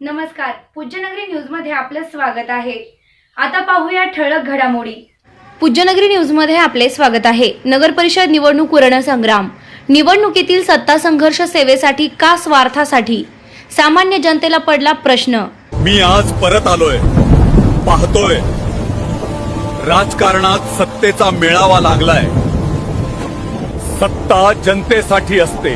नमस्कार. पूज्यनगरी न्यूजमध्ये आपलं स्वागत आहे. आता पाहूया ठळक घडामोडी. पूज्यनगरी न्यूजमध्ये आपले स्वागत आहे. नगर परिषद निवडणूक संग्राम निवडणुकीतील सत्ता संघर्ष सेवेसाठी का स्वार्थासाठी? सामान्य जनतेला पडला प्रश्न. मी आज परत आलोय. पाहतोय. राजकारणात सत्तेचा मेळावा लागलाय. सत्ता जनतेसाठी असते.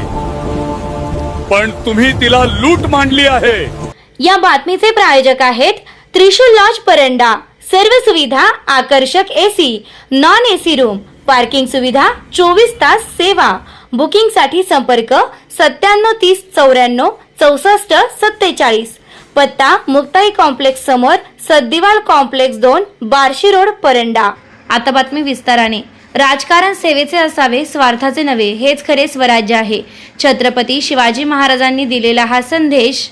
पण तुम्ही तिला लूट मांडली आहे. या बातमीचे प्रायोजक आहेत त्रिशूल लॉज परंडा. सर्व सुविधा आकर्षक AC non AC room parking सुविधा चोवीस तास सेवा. बुकिंगसाठी संपर्क सत्त्याण्णव तीस चौऱ्याण्णव चौसष्ट सत्तेचाळीस. पत्ता मुक्ताई कॉम्प्लेक्स समोर सद्दिवाल कॉम्प्लेक्स दोन बार्शी रोड परंडा. आता बातमी विस्ताराने. राजकारण सेवेचे असावे स्वार्थाचे नव्हे हेच खरे स्वराज्य आहे. छत्रपती शिवाजी महाराजांनी दिलेला हा संदेश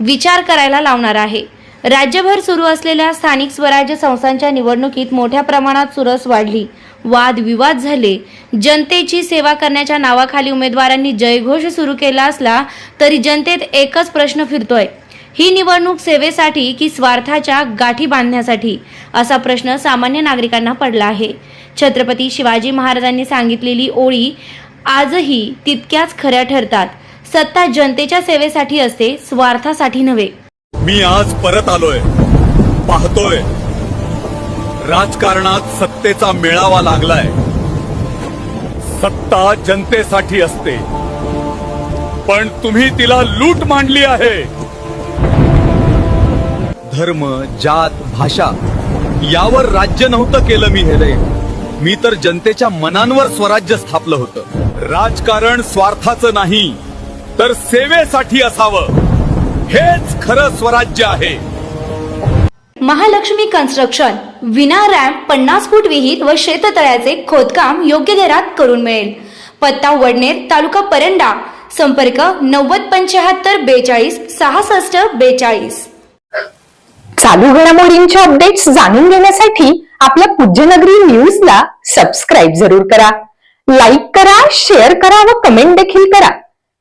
विचार करायला लावणार आहे. राज्यभर सुरू असलेल्या स्थानिक स्वराज्य संस्थांच्या निवडणुकीत मोठ्या प्रमाणात चुरस वाढली. वाद विवाद झाले. जनतेची सेवा करण्याच्या नावाखाली उमेदवारांनी जयघोष सुरू केला असला तरी जनतेत एकच प्रश्न फिरतोय. ही निवडणूक सेवेसाठी की स्वार्थाच्या गाठी बांधण्यासाठी? असा प्रश्न सामान्य नागरिकांना पडला आहे. छत्रपती शिवाजी महाराजांनी सांगितलेली ओळी आजही तितक्याच खऱ्या ठरतात. सत्ता जनतेच्या सेवेसाठी असते स्वार्थासाठी नव्हे. मी आज परत आलोय पाहतोय. राजकारणात सत्तेचा मेळावा लागलाय. सत्ता जनतेसाठी असते. पण तुम्ही तिला लूट मांडली आहे. धर्म जात भाषा यावर राज्य नव्हतं केलं मी हे मी तर जनतेच्या मनांवर स्वराज्य स्थापलं होतं. राजकारण स्वार्थाचं नाही. तर सेवेसाठी असावं. हेच खरं स्वराज्य आहे. महालक्ष्मी कन्स्ट्रक्शन विना रॅम्प पन्नास फूट विहीर व शेततळ्याचे खोदकाम योग्य दरात करून मिळेल. पत्ता वडनेर तालुका परंडा. संपर्क नव्वद पंच्याहत्तर बेचाळीस सहासष्ट बेचाळीस. चालू घडामोडींचे अपडेट्स जाणून घेण्यासाठी आपल्या पूज्यनगरी न्यूजला सबस्क्राईब जरूर करा. लाईक करा शेअर करा व कमेंट देखील करा.